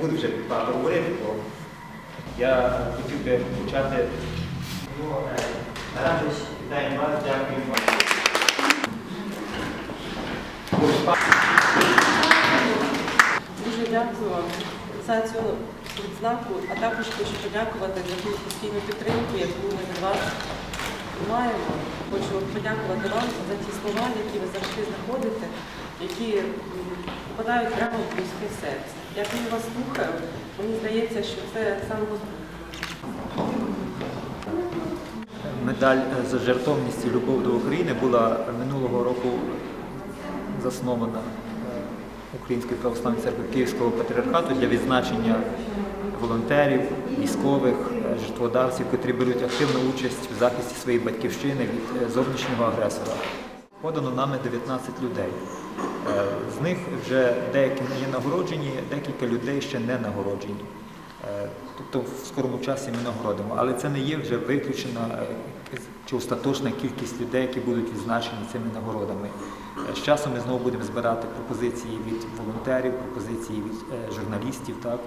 буду вже багато говорити, бо я хотів би почати. Ну, е, Радість, вітаю вас, дякую вам. Дуже дякую за цю відзнаку, а також хочу подякувати за ту постійну підтримку, яку ми від вас маємо. Хочу подякувати вам за ті слова, які ви завжди знаходите які попадають прямо в близьке серце. Я коли вас слухаю, мені здається, що це саме Медаль е, за жертовність і любов до України була минулого року заснована е, Українською православною церквою Київського патріархату для відзначення волонтерів, військових, е, жертводавців, котрі беруть активну участь в захисті своєї батьківщини від зовнішнього агресора. Подано нами 19 людей. Е, З них вже деякі є нагороджені, декілька людей ще не нагороджені. Е, Тобто в скорому часі ми нагородимо. Але це не є вже виключена е, чи остаточна кількість людей, які будуть відзначені цими нагородами. З часом ми знову будемо збирати пропозиції від волонтерів, пропозиції від журналістів, так,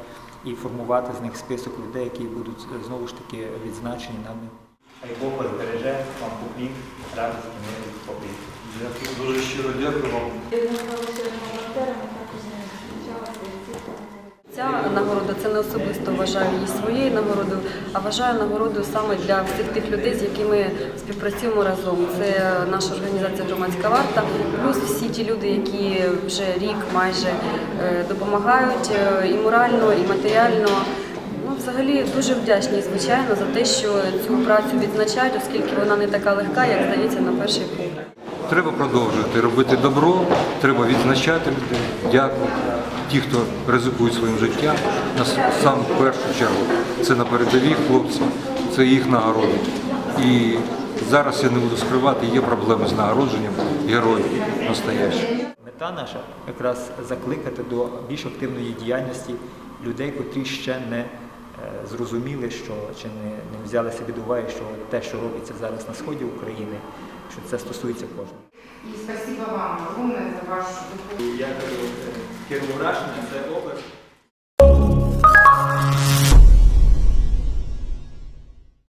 і формувати з них список людей, які будуть знову ж таки відзначені нами. Хай Бог вас береже, вам поклін, радості, миру, спокій. Дякую, дуже щиро дякую вам. Ця нагорода це не особисто вважаю її своєю нагородою, а вважаю нагородою саме для всіх тих людей, з якими співпрацюємо разом. Це наша організація Громадська варта, плюс всі ті люди, які вже рік майже е, допомагають е, і морально, і матеріально. Ну, взагалі дуже вдячні, звичайно, за те, що цю працю відзначають, оскільки вона не така легка, як здається на перший погляд. Треба продовжувати робити добро, треба відзначати людей. Дякую. Ті, хто ризикують своїм життям, на сам в першу чергу. Це на передовій хлопці, це їх нагороди. І зараз я не буду скривати, є проблеми з нагородженням героїв настоящих. Мета наша якраз закликати до більш активної діяльності людей, котрі ще не зрозуміли, що чи не, не взяли собі до уваги, що те, що робиться зараз на сході України, що це стосується кожного. І спасибо вам огромное за ваш Я кажу, керівне враження це образ